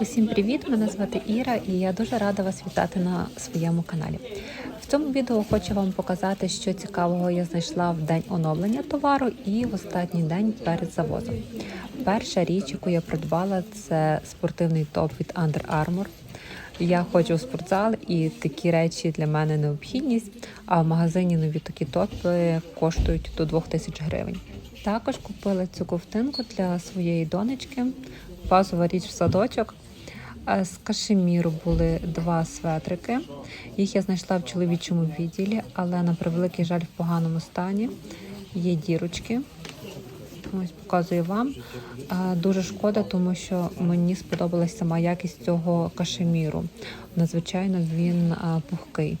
Усім привіт! Мене звати Іра, і я дуже рада вас вітати на своєму каналі. В цьому відео хочу вам показати, що цікавого я знайшла в день оновлення товару і в останній день перед завозом. Перша річ, яку я придбала, це спортивний топ від Under Armour. Я ходжу в спортзал, і такі речі для мене необхідність. А в магазині нові такі топи коштують до 2000 гривень. Також купила цю ковтинку для своєї донечки, базова річ в садочок. А З кашеміру були два светрики. Їх я знайшла в чоловічому відділі, але на превеликий жаль в поганому стані. Є дірочки. Ось показую вам. Дуже шкода, тому що мені сподобалася сама якість цього кашеміру. Надзвичайно він пухкий.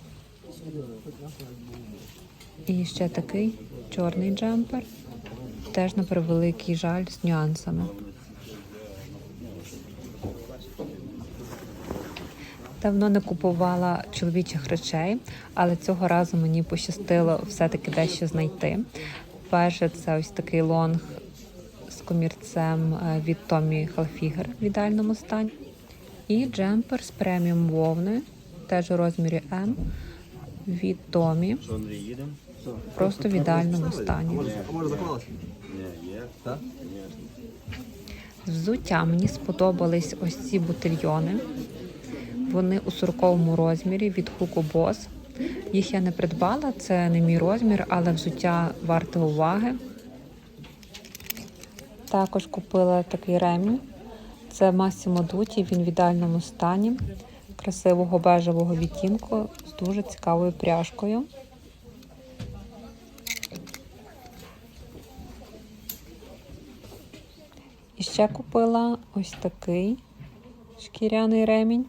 І ще такий чорний джемпер. Теж на превеликий жаль з нюансами. Давно не купувала чоловічих речей, але цього разу мені пощастило все-таки дещо знайти. Перше, це ось такий лонг з комірцем е, від Tommy Hilfiger в ідеальному стані. І джемпер з преміум вовни, теж у розмірі М від їдемо? просто в ідеальному стані. Взуття мені сподобались ось ці бутильйони. Вони у 40 розмірі від Hugo Boss. Їх я не придбала, це не мій розмір, але взуття варте уваги. Також купила такий ремінь. Це Massimo Dutti, він в ідеальному стані, красивого бежевого відтінку з дуже цікавою пряжкою. І ще купила ось такий шкіряний ремінь.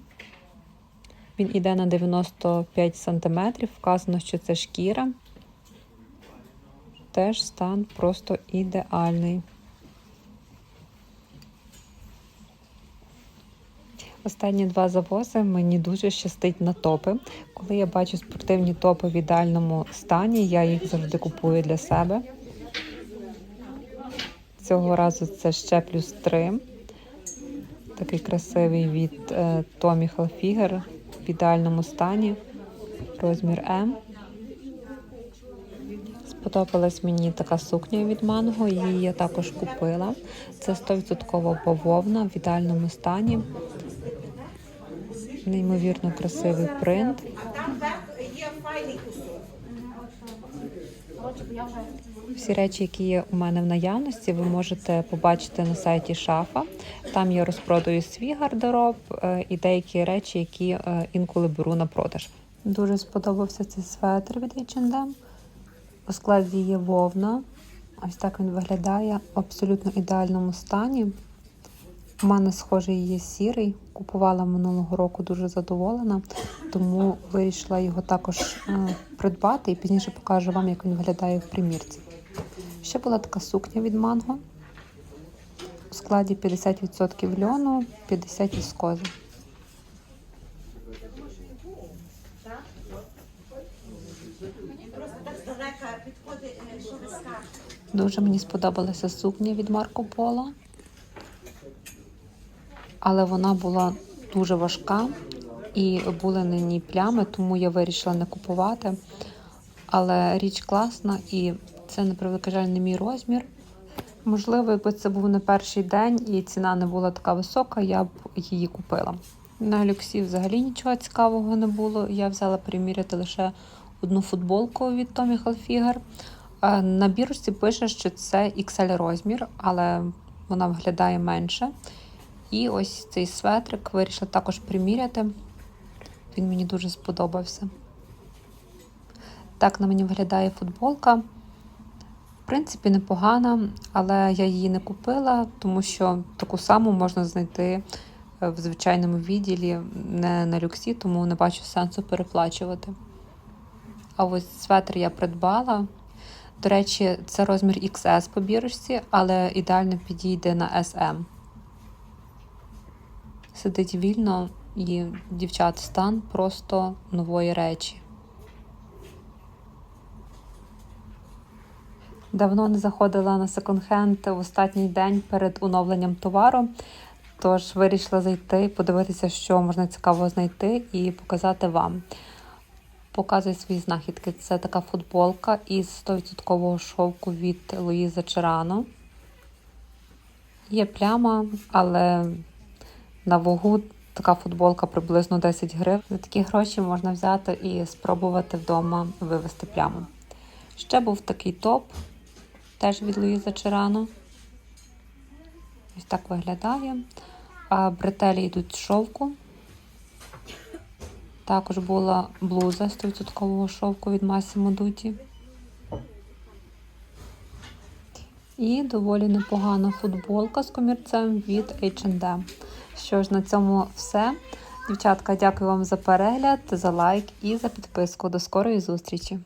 Він іде на 95 см. Вказано, що це шкіра. Теж стан просто ідеальний. Останні два завози мені дуже щастить на топи. Коли я бачу спортивні топи в ідеальному стані, я їх завжди купую для себе. Цього разу це ще плюс 3. Такий красивий від е, Tommy Hilfiger в ідеальному стані. Розмір М. Сподобалась мені така сукня від манго, її я також купила. Це 100% бавовна в ідеальному стані. Неймовірно красивий принт. Всі речі, які є у мене в наявності, ви можете побачити на сайті Шафа. Там я розпродаю свій гардероб е, і деякі речі, які е, інколи беру на продаж. Дуже сподобався цей светр від H&M. У складі є вовна. Ось так він виглядає в абсолютно ідеальному стані. У мене схожий є сірий. Купувала минулого року дуже задоволена, тому вирішила його також е, придбати і пізніше покажу вам, як він виглядає в примірці. Ще була така сукня від манго. У складі 50% льону, 50% віскози. Просто так здалека підходить, е, що ви скажете. Дуже мені сподобалася сукня від Марко Поло. Але вона була дуже важка і були на ній плями, тому я вирішила не купувати. Але річ класна і це, на превеликий жаль, не мій розмір. Можливо, якби це був не перший день і ціна не була така висока, я б її купила. На люксі взагалі нічого цікавого не було. Я взяла приміряти лише одну футболку від Tommy Hilfiger. На бірочці пише, що це XL розмір, але вона виглядає менше. І ось цей светрик вирішила також приміряти. Він мені дуже сподобався. Так на мені виглядає футболка. В принципі, непогана, але я її не купила, тому що таку саму можна знайти е, в звичайному відділі, не на люксі, тому не бачу сенсу переплачувати. А ось светр я придбала. До речі, це розмір XS по бірочці, але ідеально підійде на SM. Сидить вільно і дівчат стан просто нової речі. Давно не заходила на секонд-хенд в останній день перед оновленням товару. Тож вирішила зайти, подивитися, що можна цікавого знайти, і показати вам. Показую свої знахідки. Це така футболка із 100% шовку від Луїза Черано. Є пляма, але на вагу така футболка приблизно 10 гривень. За такі гроші можна взяти і спробувати вдома вивести пляму. Ще був такий топ, теж від Луїза Черано. Ось так виглядає. А бретелі йдуть з шовку. Також була блуза 100% шовку від Massimo Dutti. І доволі непогана футболка з комірцем від H&M. Що ж, на цьому все. Дівчатка, дякую вам за перегляд, за лайк і за підписку. До скорої зустрічі!